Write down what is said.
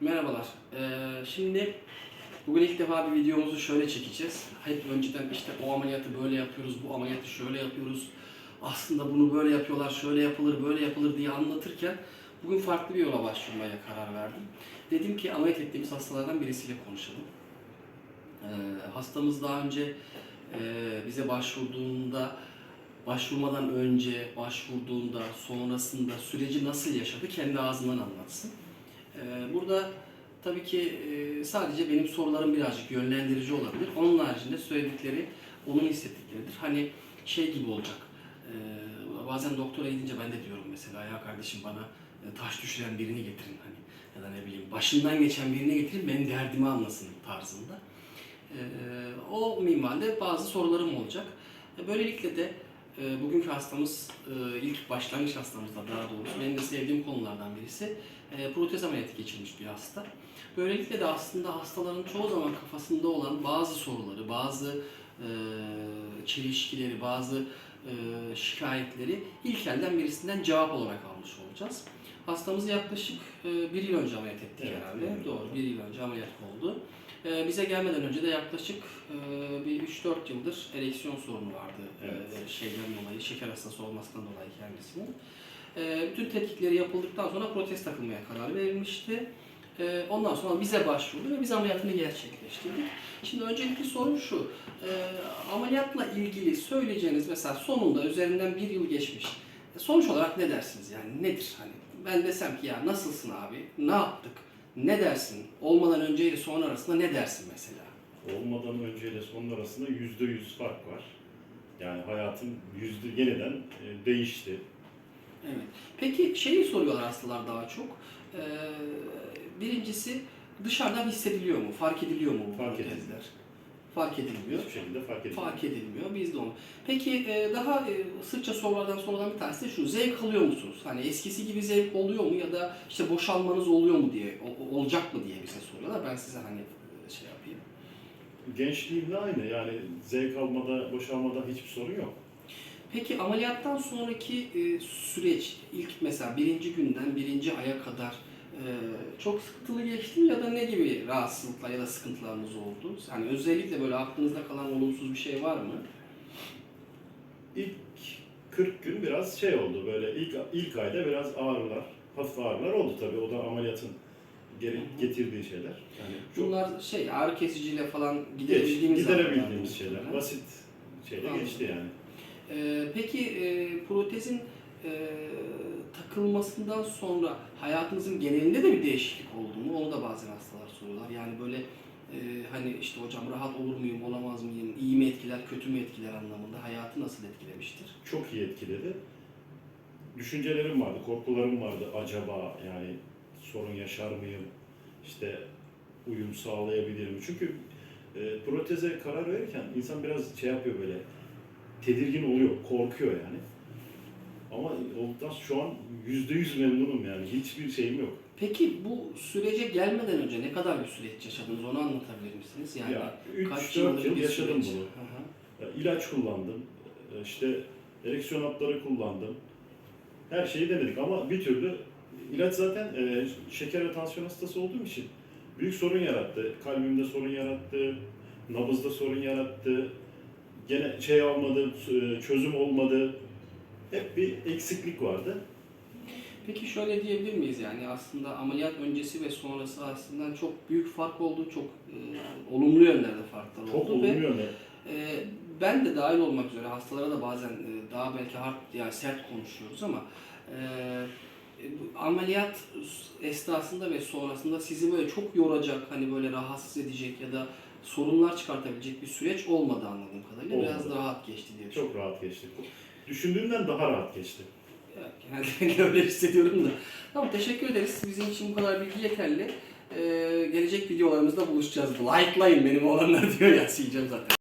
Merhabalar. Ee, şimdi bugün ilk defa bir videomuzu şöyle çekeceğiz. Hep önceden işte o ameliyatı böyle yapıyoruz, bu ameliyatı şöyle yapıyoruz. Aslında bunu böyle yapıyorlar, şöyle yapılır, böyle yapılır diye anlatırken bugün farklı bir yola başvurmaya karar verdim. Dedim ki ameliyat ettiğimiz hastalardan birisiyle konuşalım. Ee, hastamız daha önce e, bize başvurduğunda başvurmadan önce, başvurduğunda, sonrasında süreci nasıl yaşadı kendi ağzından anlatsın. Ee, Burada tabii ki e, sadece benim sorularım birazcık yönlendirici olabilir. Onun haricinde söyledikleri onun hissettikleridir. Hani şey gibi olacak. e, Bazen doktora gidince ben de diyorum mesela ya kardeşim bana e, taş düşüren birini getirin hani ya da ne bileyim başından geçen birini getirin benim derdimi anlasın tarzında. E, O minvalde bazı sorularım olacak. Böylelikle de e, bugünkü hastamız e, ilk başlangıç hastamızda daha doğrusu benim de sevdiğim konulardan birisi e, protez ameliyatı geçirmiş bir hasta. Böylelikle de aslında hastaların çoğu zaman kafasında olan bazı soruları, bazı e, çelişkileri, bazı e, şikayetleri ilk elden birisinden cevap olarak almış olacağız. Hastamızı yaklaşık e, bir yıl önce ameliyat ettik Evet, herhalde. Doğru, bir yıl önce ameliyat oldu. E, bize gelmeden önce de yaklaşık e, bir 3-4 yıldır ereksiyon sorunu vardı. Evet. E, şeyden dolayı, şeker hastası olmasından dolayı kendisinin. E, bütün tetkikleri yapıldıktan sonra protez takılmaya karar verilmişti. E, ondan sonra bize başvurdu ve biz ameliyatını gerçekleştirdik. Şimdi öncelikli sorum şu, e, ameliyatla ilgili söyleyeceğiniz mesela sonunda üzerinden bir yıl geçmiş. E, sonuç olarak ne dersiniz yani nedir? Hani ben desem ki ya nasılsın abi, ne yaptık, ne dersin? Olmadan önceyle sonra arasında ne dersin mesela? Olmadan önceyle sonun arasında yüzde yüz fark var. Yani hayatım yüzde yeniden e, değişti. Evet. Peki şeyi soruyorlar hastalar daha çok. Ee, birincisi dışarıdan hissediliyor mu? Fark ediliyor mu bu Fark protezler? Fark edilmiyor. Hiçbir şekilde fark edilmiyor. Fark edilmiyor. Biz de onu. Peki e, daha e, sıkça sorulardan sorulan bir tanesi de şu. Zevk alıyor musunuz? Hani eskisi gibi zevk oluyor mu ya da işte boşalmanız oluyor mu diye, olacak mı diye bize soruyorlar. Ben size hani e, şey yapayım. Gençliğimle aynı yani zevk almada, boşalmada hiçbir sorun yok. Peki ameliyattan sonraki süreç, ilk mesela birinci günden birinci aya kadar çok sıkıntılı geçti mi ya da ne gibi rahatsızlıklar ya da sıkıntılarınız oldu? Yani özellikle böyle aklınızda kalan olumsuz bir şey var mı? İlk 40 gün biraz şey oldu böyle ilk ilk ayda biraz ağrılar, hafif ağrılar oldu tabii. O da ameliyatın geri getirdiği şeyler. Yani Bunlar şey ağrı kesiciyle falan geç, giderebildiğimiz giderebildiğimiz alanlar şeyler. Basit şeyle geçti yani. E, peki e, protezin e, takılmasından sonra hayatınızın genelinde de bir değişiklik oldu mu? Onu da bazen hastalar soruyorlar. Yani böyle e, hani işte hocam rahat olur muyum, olamaz mıyım, iyi mi etkiler, kötü mü etkiler anlamında hayatı nasıl etkilemiştir? çok iyi etkiledi. Düşüncelerim vardı, korkularım vardı. Acaba yani sorun yaşar mıyım? İşte uyum sağlayabilir mi? Çünkü e, proteze karar verirken insan biraz şey yapıyor böyle tedirgin oluyor, korkuyor yani. Ama olduktan şu an yüzde yüz memnunum yani. Hiçbir şeyim yok. Peki bu sürece gelmeden önce ne kadar bir süreç yaşadınız onu anlatabilir misiniz? Yani ya kaç 3-4 yıllık yıl yaşadım süreç? bunu. Hı. Ya, İlaç kullandım. e, işte ereksiyon hapları kullandım. Her şeyi denedik ama bir türlü ilaç zaten e, şeker ve tansiyon hastası olduğum için büyük sorun yarattı. Kalbimde sorun yarattı, nabızda sorun yarattı. Gene şey olmadı, e, çözüm olmadı. Hep bir eksiklik vardı. Peki şöyle diyebilir miyiz yani aslında ameliyat öncesi ve sonrası aslında çok büyük fark oldu, çok e, olumlu yönlerde farklar Çok oldu olumlu ve yönde. e, ben de dahil olmak üzere hastalara da bazen e, daha belki hard yani sert konuşuyoruz ama e, bu ameliyat esnasında ve sonrasında sizi böyle çok yoracak, hani böyle rahatsız edecek ya da sorunlar çıkartabilecek bir süreç olmadı anladığım kadarıyla. Biraz Olmadı. daha rahat geçti diye. Çok rahat geçti. Düşündüğümden daha rahat geçti. Evet, genelde öyle hissediyorum da. Tamam teşekkür ederiz. Bizim için bu kadar bilgi yeterli. Ee, gelecek videolarımızda buluşacağız. Like'layın benim olanlar diyor ya sileceğim zaten.